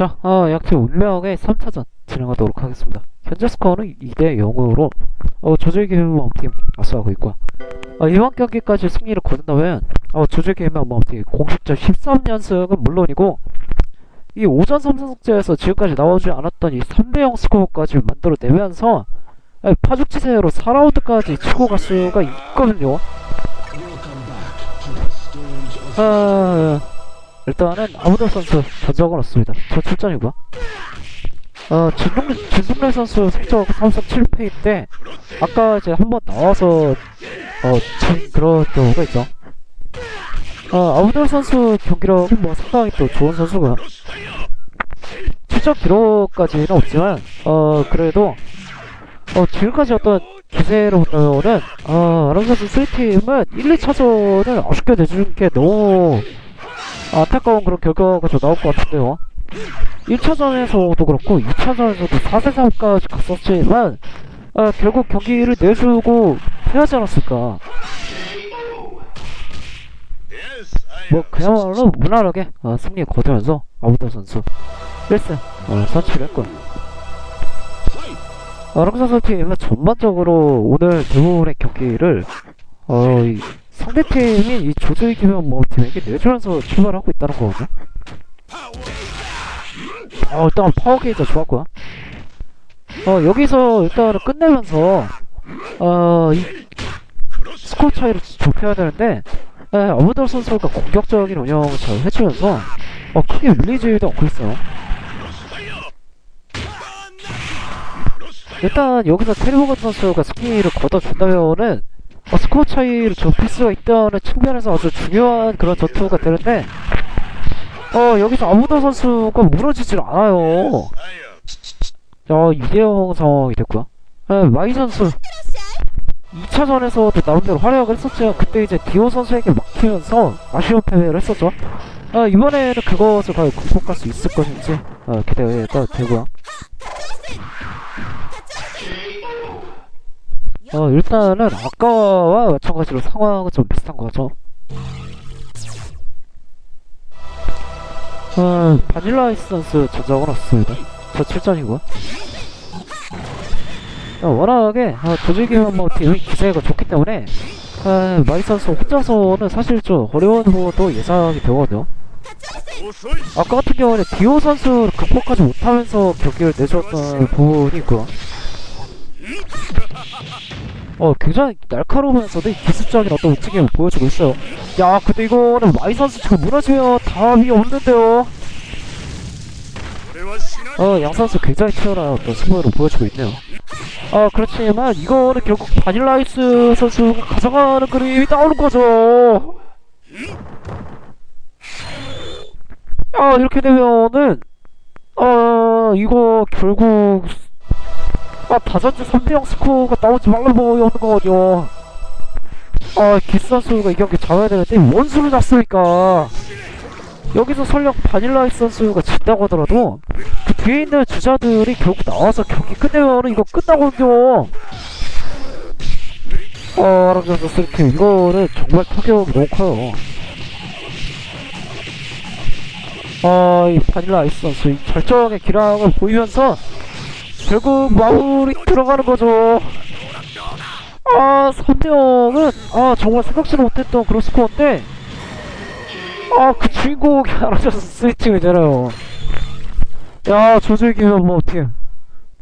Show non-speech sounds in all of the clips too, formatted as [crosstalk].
자, 어, 약팀 운명의 3차전 진행하도록 하겠습니다. 현재 스코어는 2대 0으로 어, 조절기면 팀 앞서가고 있고 어, 이번 경기까지 승리를 거둔다면 어, 조절기면 팀 공식전 13연승은 물론이고 이 오전 3승제에서 지금까지 나오지 않았던 이 3대0 스코어까지 만들어내면서 아, 파죽지세로 4라운드까지 치고 갈 수가 있거든요. 아, 일단은 아무도 선수 전적은 없습니다. 저 출전이고요. 어, 진동, 진동래 선수 성적 3胜 7패인데, 아까 이제 한 번 나와서, 어, 진 그런 경우가 있죠. 어, 아무도 선수 경기력은 뭐 상당히 또 좋은 선수고요. 출전 기록까지는 없지만, 어, 그래도, 어, 지금까지 어떤 기세로 보면은, 어, 아랑선수 3팀은 1, 2차전을 아쉽게 내주는 게 너무 안타까운 그런 결과가 좀 나올 것 같은데요. 1차전에서도 그렇고 2차전에서도 4대3까지 갔었지만 아, 결국 경기를 내주고 해야지 않았을까. 뭐 그야말로 무난하게 어, 승리에 거두면서 아무도 선수 1승 어, 선취를 했고요. 아랑사 선수팀은 전반적으로 오늘 대부분의 경기를 어, 이 상대팀인 이 조조이 김현 뭐 팀에게 내주면서 출발하고 있다는 거거든요. 어, 일단 파워 게이저 좋았고요. 어, 여기서 일단은 끝내면서, 어, 이 스코어 차이를 좁혀야 되는데, 에, 아무들 선수가 공격적인 운영을 잘 해주면서, 어, 크게 밀리지도 않고 있어요. 일단 여기서 테리버건 선수가 승리를 거둬준다면은 어, 스코어 차이를 좁힐 수가 있다는 측면에서 아주 중요한 그런 전투가 되는데 어 여기서 아무도 선수가 무너지질 않아요. 자 2대0 상황이 됐고요. 네, 마이 선수. 2차전에서도 나름대로 활약을 했었죠. 그때 이제 디오 선수에게 막히면서 아쉬운 패배를 했었죠. 아, 이번에는 그것을 과연 극복할 수 있을 것인지 어, 기대가 되고요 어 일단은 아까와 마찬가지로 상황은 좀 비슷한 거죠. 어 바닐라 아이스 선수 전적은 없습니다. 저 7전이고요. 어, 워낙에 어, 조직이면 뭐 팀의 기세가 좋기 때문에 어, 마이 선수 혼자서는 사실 좀 어려운 부분도 예상이 되거든요. 아까 같은 경우는 디오 선수를 극복하지 못하면서 경기를 내줬던 부분이 있고요. 어, 굉장히 날카로우면서도 이 기술적인 어떤 움직임을 보여주고 있어요. 야, 근데 이거는 마이 선수 지금 무너지면 답이 없는데요. 어, 양 선수 굉장히 튀어나온 어떤 승부를 보여주고 있네요. 어, 그렇지만 이거는 결국 바닐라이스 선수가 가져가는 그림이 나오는 거죠. 아, 이렇게 되면은, 어, 이거 결국 아, 다전주 3대0 스코어가 나오지 말라 뭐 오는 거거든요. 아, 기스 선수가 이 경기 잡아야 되는데, 원수를 놨으니까. 여기서 설령 바닐라이스 선수가 진다고 하더라도, 그 뒤에 있는 주자들이 결국 나와서 경기 끝내면은 이거 끝나거든요. 아, 아랍 선수 스리팀, 이거는 정말 타격이 너무 커요. 아, 이 바닐라이스 선수, 이 결정의 기량을 보이면서, 결국 마무리 들어가는 거죠. 아, 3대0은, 아, 정말 생각지도 못했던 그런 스코어인데, 아, 그 주인공이 [laughs] 알아줘서 스위칭이잖아요. 야, 조절기면 뭐, 어떻게,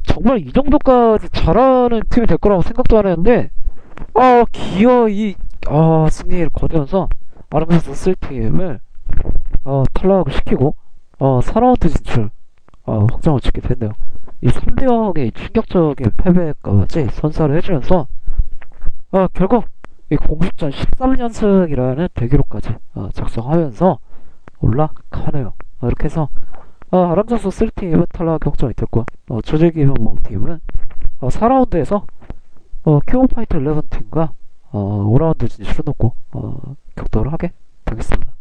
정말 이 정도까지 잘하는 팀이 될 거라고 생각도 안 했는데, 아, 기어이, 아, 승리를 거두면서, 아르메스 스위팀을, 어, 탈락을 시키고, 어, 4라운드 진출, 어, 확정을 짓게 됐네요. 이 3대0의 충격적인 패배까지 선사를 해주면서 어, 결국 이 공식전 13연승이라는 대기록까지 어, 작성하면서 올라가네요. 어, 이렇게 해서 어, 아람자수 3팀은 탈락 격전이 됐고 어, 조질기 현몽팀은 어, 4라운드에서 어, 큐오파이터 11팀과 어, 5라운드 진출을 놓고 어, 격돌을 하게 되겠습니다.